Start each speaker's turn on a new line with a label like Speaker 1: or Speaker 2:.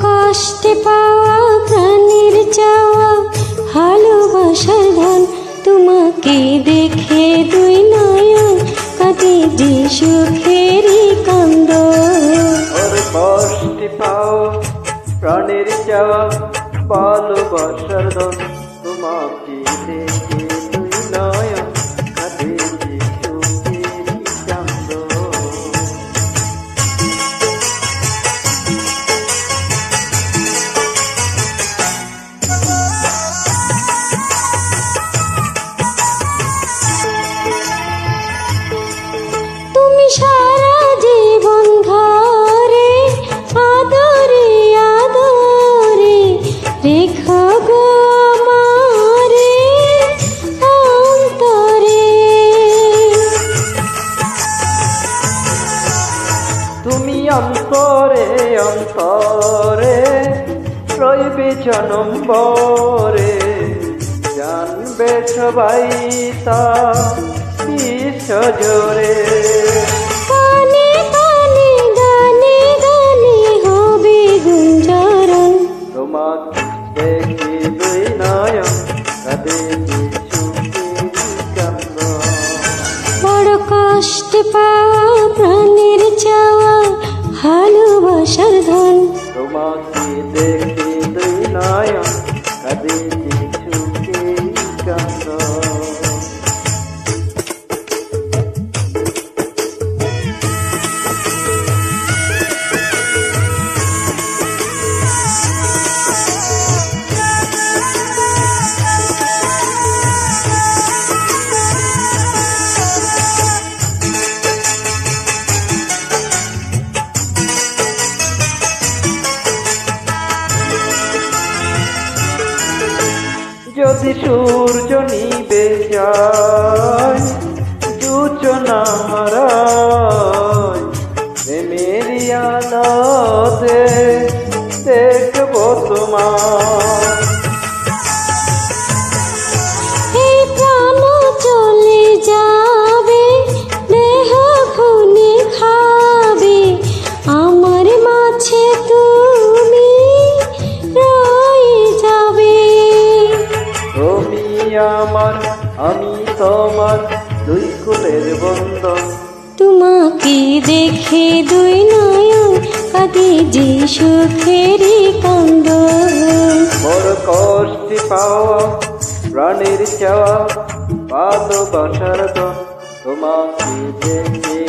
Speaker 1: কষ্টে পাওয়া, প্রাণীর চাওয়া, ভালোবাসার ধন তোমাকে দেখে দুই নয়ন কাটে যে সুখেরই কান্দ
Speaker 2: কষ্টে পাও, প্রাণের চাওয়া, ভালোবাসার ধন তোমাকে দেখে দেখি দুই নয়ন কাঁদে যে সুখের কান্দ
Speaker 1: বড় কষ্ট পাওয়া প্রাণের ধন
Speaker 2: তোমাকে দেখি দুই নয়ন কাঁদে সূর্য নিবে যায় সূচনা হারায়। প্রেমের আলোতে দেখব তোমার
Speaker 1: আমার
Speaker 2: আমি তোমার দুই কুলের বন্ধন।
Speaker 1: তোমাকে দেখে দুই নয়ন কাঁদে যে সুখেরই কান্দ
Speaker 2: বড় কষ্টি পাওয়া প্রাণের চাওয়া ভালোবাসার দন তোমাকে দেখে